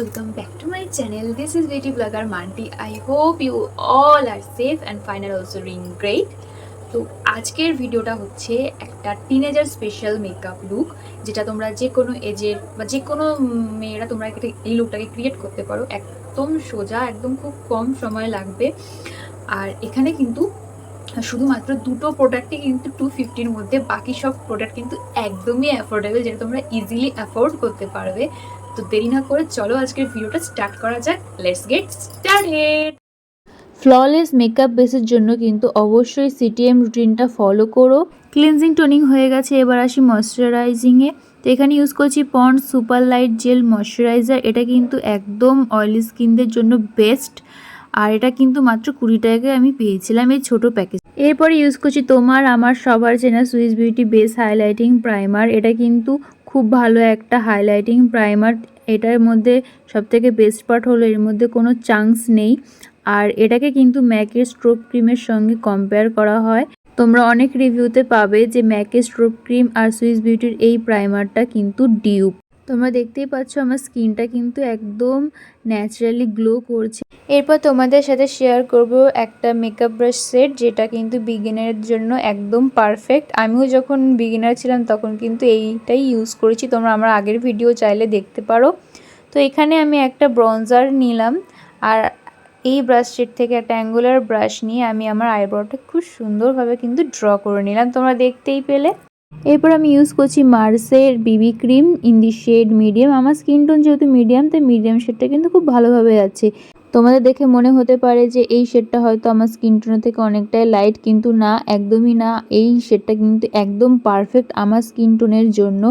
Hello back to my channel this is This is Manti I hope you all are safe and fine and রিং great. তো আজকের ভিডিওটা হচ্ছে একটা teenager special makeup look যেটা তোমরা যে কোনো এজের বা যে কোনো মেয়েরা তোমরা এই লুকটাকে ক্রিয়েট করতে পারো। একদম সোজা, একদম খুব কম সময় লাগবে। আর এখানে কিন্তু শুধুমাত্র দুটো প্রোডাক্টই কিন্তু টু ফিফটির মধ্যে বাকি সব প্রোডাক্ট কিন্তু একদমই অ্যাফোর্ডেবল যেটা তোমরা ইজিলি অ্যাফোর্ড করতে পারবে। তো দেরি না করে চলো আজকের ভিডিওটা স্টার্ট করা যাক। Let's get started flawless makeup বেসের জন্য কিন্তু অবশ্যই সিটিএম রুটিনটা ফলো করো। ক্লিনজিং টোনিং হয়ে গেছে, এবার আসি ময়শ্চারাইজিংয়ে তো এখানে ইউজ করছি Pond's super light gel moisturiser এটা কিন্তু একদম অয়েলি স্কিনদের জন্য বেস্ট আর এটা কিন্তু মাত্র কুড়ি টাকায় আমি পেয়েছিলাম এই ছোটো প্যাকেজ এরপরে ইউজ করছি তোমার, আমার সবার চেনা Swiss beauty base highlighting primer এটা কিন্তু খুব ভালো একটা হাইলাইটিং প্রাইমার এটার মধ্যে সবথেকে বেস্ট পার্ট হলো এর মধ্যে কোনো চান্স নেই। আর এটাকে কিন্তু ম্যাকের স্ট্রোক ক্রিমের সঙ্গে কম্পেয়ার করা হয়। তোমরা অনেক রিভিউতে পাবে যে ম্যাকের স্ট্রোক ক্রিম আর সুইস বিউটির এই প্রাইমারটা কিন্তু ডিউপ তোমরা দেখতেই পাচ্ছ আমার স্কিনটা কিন্তু একদম ন্যাচারালি গ্লো করছে। এরপর তোমাদের সাথে শেয়ার করব একটা মেকআপ ব্রাশ সেট যেটা কিন্তু বিগিনারের জন্য একদম পারফেক্ট আমিও যখন বিগিনার ছিলাম, তখন কিন্তু এইটাই ইউজ করেছি। তোমরা আমার আগের ভিডিও চাইলে দেখতে পারো। তো এখানে আমি একটা ব্রঞ্জার নিলাম। আর এই ব্রাশ সেট থেকে একটা অ্যাঙ্গুলার ব্রাশ নিয়ে আমি আমার আইব্রোটা খুব সুন্দরভাবে কিন্তু ড্র করে নিলাম। তোমরা দেখতেই পেলে। এরপর আমি ইউজ করছি মার্সের BB cream in the shade medium আমার স্কিন টোন যেহেতু মিডিয়াম তাই মিডিয়াম শেডটা কিন্তু খুব ভালোভাবে যাচ্ছে তোমাদের দেখে মনে হতে পারে যে এই শেডটা হয়তো আমার স্কিন টোনের থেকে অনেকটাই লাইট কিন্তু না, একদমই না। এই শেডটা কিন্তু একদম পারফেক্ট আমার স্কিন টোনের জন্য।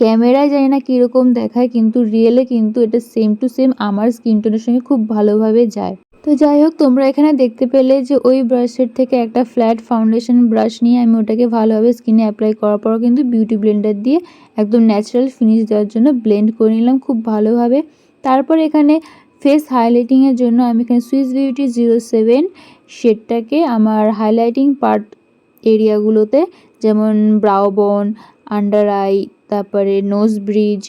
ক্যামেরায় জানি না কীরকম দেখায়, কিন্তু রিয়েলে কিন্তু এটা সেম টু সেম আমার স্কিন টোনের সঙ্গে খুব ভালোভাবে যায়। তো যাই হোক, তোমরা এখানে দেখতে পেলে যে ওই ব্রাশের থেকে একটা ফ্ল্যাট ফাউন্ডেশন ব্রাশ নিয়ে আমি ওটাকে ভালোভাবে স্কিনে অ্যাপ্লাই করার পরও কিন্তু বিউটি ব্লেন্ডার দিয়ে একদম ন্যাচারাল ফিনিশ দেওয়ার জন্য ব্লেন্ড করে নিলাম খুব ভালোভাবে। তারপর এখানে ফেস হাইলাইটিংয়ের জন্য আমি এখানে সুইস বিউটি জিরো সেভেন শেডটাকে আমার হাইলাইটিং পার্ট এরিয়াগুলোতে যেমন ব্রাউবন আন্ডার আই তারপরে নোজ ব্রিজ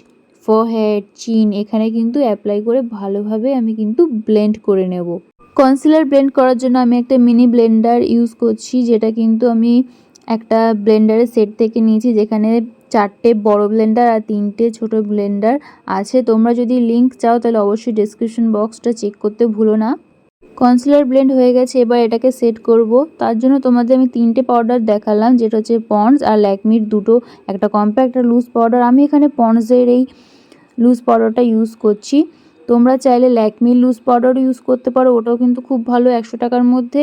ফোহেড চিন এখানে কিন্তু অ্যাপ্লাই করে ভালোভাবে আমি কিন্তু ব্লেন্ড করে নেব। কনসিলার ব্লেন্ড করার জন্য আমি একটা মিনি ব্লেন্ডার ইউজ করছি, যেটা কিন্তু আমি একটা ব্লেন্ডারের সেট থেকে নিয়েছি, যেখানে চারটে বড় ব্লেন্ডার আর তিনটে ছোট ব্লেন্ডার আছে। তোমরা যদি লিঙ্ক চাও, তাহলে অবশ্যই ডেসক্রিপশন বক্সটা চেক করতে ভুলো না। কনসিলার ব্লেন্ড হয়ে গেছে, এবার এটাকে সেট করব। তার জন্য তোমাদের আমি তিনটে পাউডার দেখালাম, যেটা হচ্ছে পন্ডস আর ল্যাকমির দুটো, একটা কম্প্যাক্ট আর লুজ পাউডার আমি এখানে পন্ডসের এই লুজ পাউডারটা ইউজ করছি। তোমরা চাইলে ল্যাকমির লুজ পাউডারও ইউজ করতে পারো, ওটাও কিন্তু খুব ভালো একশো টাকার মধ্যে।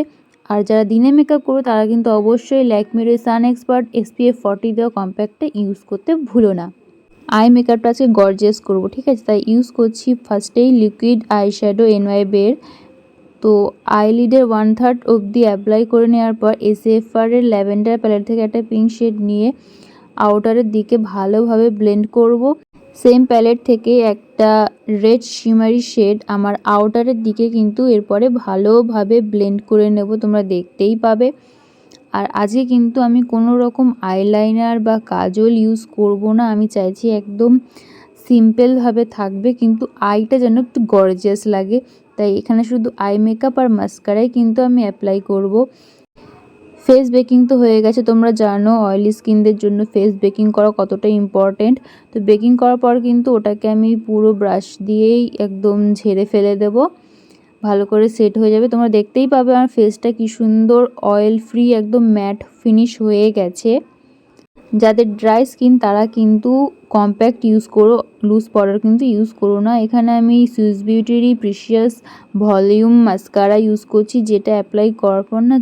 আর যারা দিনে মেকআপ করবে, তারা কিন্তু অবশ্যই ল্যাকমির সান এক্সপার্ট এসপিএফ ফর্টি দেওয়া কম্প্যাক্টটা ইউজ করতে ভুলো না। আই মেকআপটা আজকে গর্জিয়াস করব, ঠিক আছে? তাই ইউজ করছি ফার্স্টেই লিকুইড আই শ্যাডো এনওয়াই বের তো আইলিডের ওয়ান থার্ড অবধি অ্যাপ্লাই করে নেওয়ার পর এসএফআরের ল্যাভেন্ডার প্যালেট থেকে একটা পিঙ্ক শেড নিয়ে আউটারের দিকে ভালোভাবে ব্লেন্ড করব। সেম প্যালেট থেকে একটা রেড শিমারি শেড আমার আউটারের দিকে কিন্তু এরপরে ভালোভাবে ব্লেন্ড করে নেব, তোমরা দেখতেই পাবে। আর আজকে কিন্তু আমি কোনো রকম আইলাইনার বা কাজল ইউজ করব না, আমি চাইছি একদম সিম্পলভাবে থাকবে, কিন্তু আইটা যেন একটু গর্জিয়াস লাগে। তাই এখানে শুধু আই মেকআপ আর মাস্কারাই কিন্তু আমি অ্যাপ্লাই করব। ফেস বেকিং তো হয়ে গেছে। তোমরা জানো অয়েলি স্কিনদের জন্য ফেস বেকিং করা কতটা ইম্পর্টেন্ট তো বেকিং করার পর কিন্তু ওটাকে আমি পুরো ব্রাশ দিয়েই একদম ঝেড়ে ফেলে দেব। ভালো করে সেট হয়ে যাবে। তোমরা দেখতেই পাবে আমার ফেসটা কি সুন্দর অয়েল ফ্রি একদম ম্যাট ফিনিশ হয়ে গেছে। যাদের ড্রাই স্কিন তারা কিন্তু কম্প্যাক্ট ইউজ করো লুজ পাউডার কিন্তু ইউজ করো না। এখানে আমি সুইস বিউটিরই প্রিশিয়াস ভলিউম মাস্কারা ইউজ করছি, যেটা অ্যাপ্লাই করার পর না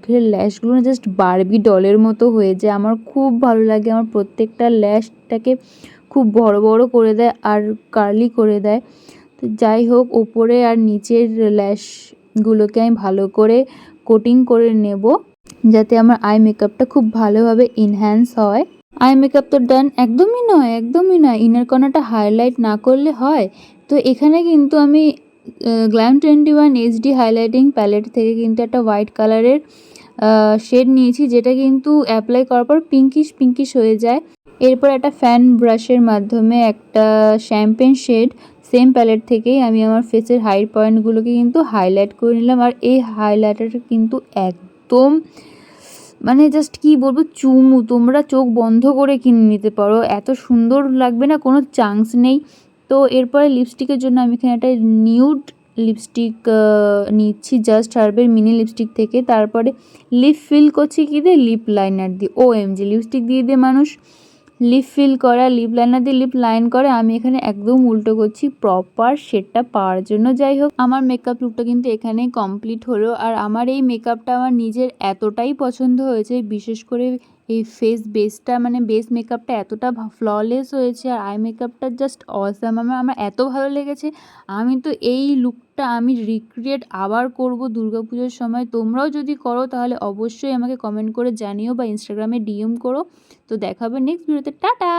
চোখের ল্যাশগুলো জাস্ট বারবি ডলের মতো হয়ে যায়। আমার খুব ভালো লাগে। আমার প্রত্যেকটা ল্যাশটাকে খুব বড় বড় করে দেয় আর কার্লি করে দেয়। তো যাই হোক, ওপরে আর নিচের ল্যাশগুলোকে আমি ভালো করে কোটিং করে নেব যাতে আমার আই মেকআপটা খুব ভালোভাবে ইনহ্যান্স হয়। আই মেকআপ তো ডান একদমই নয় একদমই নয়। ইনার কর্নারটা হাইলাইট না করলে হয়। তো এখানে কিন্তু আমি glam twenty one HD highlighting palette থেকে কিন্তু একটা হোয়াইট কালারের শেড নিয়েছি, যেটা কিন্তু অ্যাপ্লাই করার পর পিঙ্কিশ পিঙ্কিশ হয়ে যায়। এরপর একটা ফ্যান ব্রাশের মাধ্যমে একটা শ্যাম্পেন শেড সেম প্যালেট থেকেই আমি আমার ফেসের হাই পয়েন্টগুলোকে কিন্তু হাইলাইট করে নিলাম। আর এই হাইলাইটারটা কিন্তু একদম মানে জাস্ট কি বলব, চুমু, তোমরা চোখ বন্ধ করে কিনে নিতে পারো। এত সুন্দর লাগবে না, কোনো চান্স নেই। তো এরপরে লিপস্টিকের জন্য আমি এখানে একটা নিউড লিপস্টিক নিচ্ছি জাস্ট হার্বের মিনি লিপস্টিক থেকে। তারপরে লিপ ফিল করছি কী দিয়ে? লিপ লাইনার দিয়ে। ও এম জি লিপস্টিক দিয়ে দিয়ে মানুষ। লিপ ফিল করে লিপ লাইনার দিয়ে লিপ লাইন করে। আমি এখানে একদম উল্টো করছি প্রপার শেডটা পাওয়ার জন্য। যাই হোক, আমার মেকআপ লুকটা কিন্তু এখানেই কমপ্লিট হলো। আর আমার এই মেকআপটা আমার নিজের এতটাই পছন্দ হয়েছে, বিশেষ করে এই ফেস বেসটা মানে বেস মেকআপটা এতটা ফ্ললেস হয়েছে আর আই মেকআপটা জাস্ট অসাম আমার আমার এত ভালো লেগেছে। আমি তো এই লুকটা আমি রিক্রিয়েট আবার করব দুর্গাপুজোর সময়। তোমরাও যদি করো তাহলে অবশ্যই আমাকে কমেন্ট করে জানিও বা ইনস্টাগ্রামে ডিএম করো। তো দেখাবে নেক্সট ভিডিওতে টাটা!